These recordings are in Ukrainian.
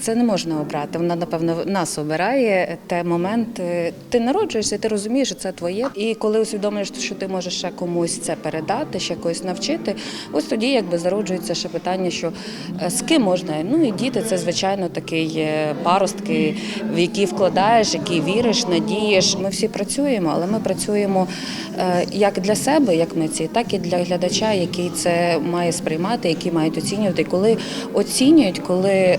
Це не можна обрати. Вона, напевно, нас обирає. Те момент, е, ти народжуєшся, ти розумієш, що це твоє. І коли усвідомлюєш, що ти можеш ще комусь це передати, ще когось навчити, ось тоді якби зароджується ще питання, що е, з ким можна. Ну і діти це звичайно такий е, паростки, в які вкладаєш, які віриш, надієш. Ми всі працюємо, але ми працюємо як для себе, як митці, так і для глядача, який це має сприймати, який мають оцінювати. Коли оцінюють, коли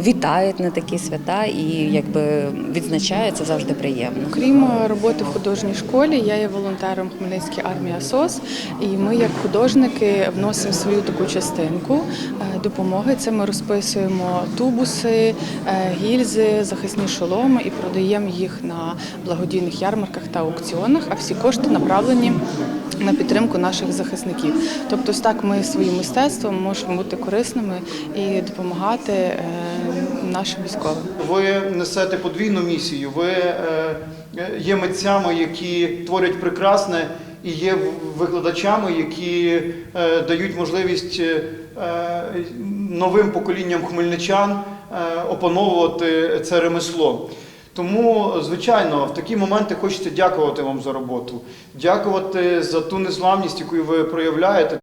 вітають на такі свята і якби відзначають, це завжди приємно. Крім е, роботи в художній школі, я є волонтером Хмельницької армії АСОС, і ми, як художники, вносимо свою таку частинку е, допомоги. Це ми розписуємо тубуси, е, гільзи, захисні шоломи і продаємо їх на благодійних ярмарках та аукціонах. А всі кошти направлені на підтримку наших захисників. Тобто, так ми своїм мистецтвом можемо бути корисними і допомагати нашим військовим. Ви несете подвійну місію. Ви е, е, є митцями, які творять прекрасне, і є викладачами, які е, дають можливість новим поколінням хмельничан опановувати це ремесло. Тому, звичайно, в такі моменти хочеться дякувати вам за роботу, дякувати за ту незламність, яку ви проявляєте.